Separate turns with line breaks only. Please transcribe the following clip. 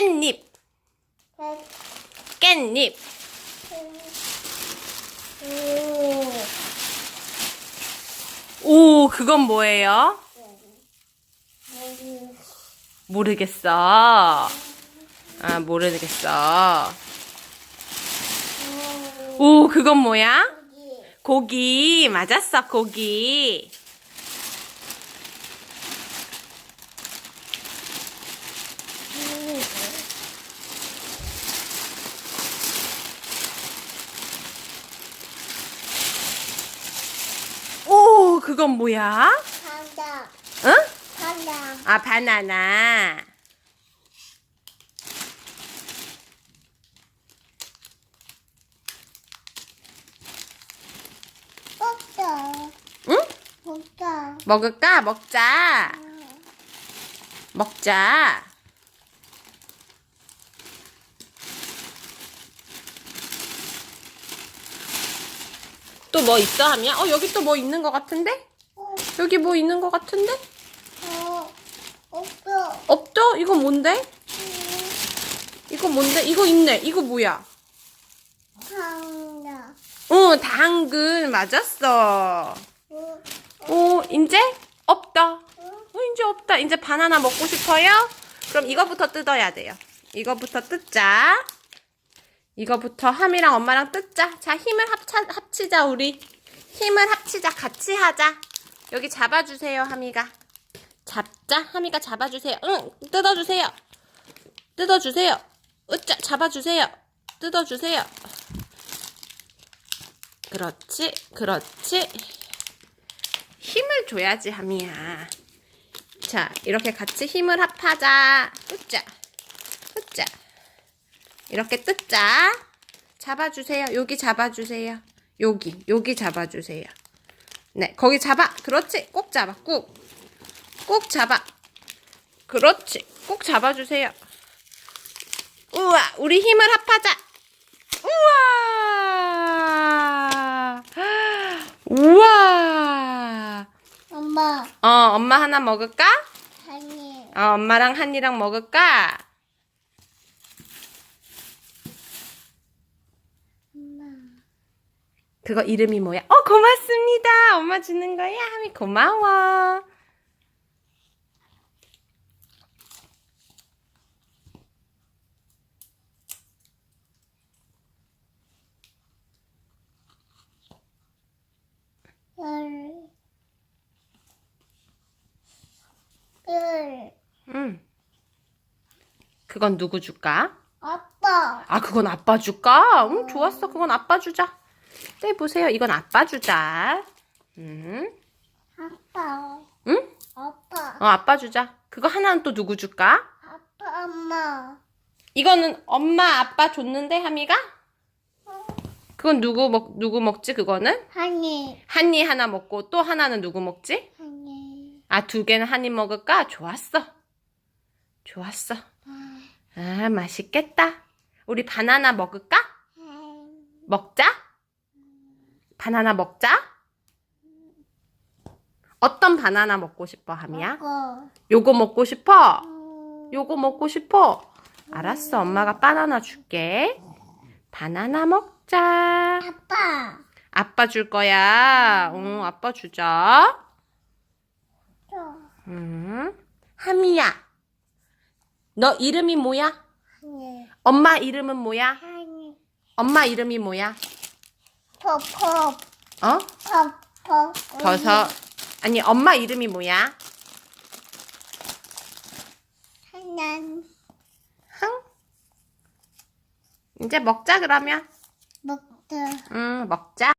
깻잎. 깻잎. 오, 그건 뭐예요? 모르겠어. 아, 모르겠어. 오, 그건 뭐야? 고기. 맞았어, 고기. 오, 그건 뭐야?
사자,
응?
사자,
아, 바나나.
먹자,
응?
먹자.
먹을까? 먹자. 먹자. 또 뭐 있어, 하미야? 어, 여기 또 뭐 있는 것 같은데?
어,
여기 뭐 있는 것 같은데?
어, 없어.
없죠? 이거 뭔데? 이거 뭔데? 이거 있네. 이거 뭐야?
상자,
어, 당근. 맞았어.
어,
오, 이제 없다.
어,
어, 이제 없다. 이제 바나나 먹고 싶어요? 그럼 이거부터 뜯어야 돼요. 이거부터 뜯자. 이거부터 함이랑 엄마랑 뜯자. 자, 힘을 합차, 합치자, 우리. 힘을 합치자. 같이 하자. 여기 잡아주세요, 함이가. 잡자. 함이가 잡아주세요. 응, 뜯어주세요. 뜯어주세요. 으짜, 잡아주세요. 뜯어주세요. 그렇지, 그렇지. 힘을 줘야지, 함이야. 자, 이렇게 같이 힘을 합하자. 으짜. 이렇게 뜯자. 잡아주세요. 여기 잡아주세요. 여기, 여기 잡아주세요. 네, 거기 잡아. 그렇지. 꼭 잡아. 꾹. 꼭 잡아. 그렇지. 꼭 잡아주세요. 우와, 우리 힘을 합하자. 우와. 우와.
엄마,
어, 엄마 하나 먹을까?
아니,
어, 엄마랑 한이랑 먹을까?
엄마,
그거 이름이 뭐야? 어, 고맙습니다. 엄마 주는 거야? 고마워.
열, 열,
응. 그건 누구 줄까?
아빠,
아, 그건 아빠 줄까? 응, 좋았어. 그건 아빠 주자. 네, 보세요. 이건 아빠 주자. 응?
아빠,
응?
아빠,
어, 아빠 주자. 그거 하나는 또 누구 줄까?
아빠, 엄마,
이거는 엄마, 아빠 줬는데, 하미가? 그건 누구 먹, 누구 먹지, 그거는?
아니,
한이 하나 먹고 또 하나는 누구 먹지?
아니,
아, 두 개는 한이 먹을까? 좋았어. 좋았어. 아, 맛있겠다. 우리 바나나 먹을까? 먹자? 바나나 먹자? 어떤 바나나 먹고 싶어, 하미야?
먹어,
요거 먹고 싶어?
음,
요거 먹고 싶어? 알았어, 엄마가 바나나 줄게. 바나나 먹자.
아빠,
아빠 줄 거야. 응, 아빠 주자.
저,
음, 하미야. 너 이름이 뭐야? 엄마 이름은 뭐야? 엄마 이름이 뭐야?
포포,
어?
포포,
버섯. 아니, 엄마 이름이 뭐야?
하난,
흥? 이제 먹자, 그러면.
먹자.
응, 먹자.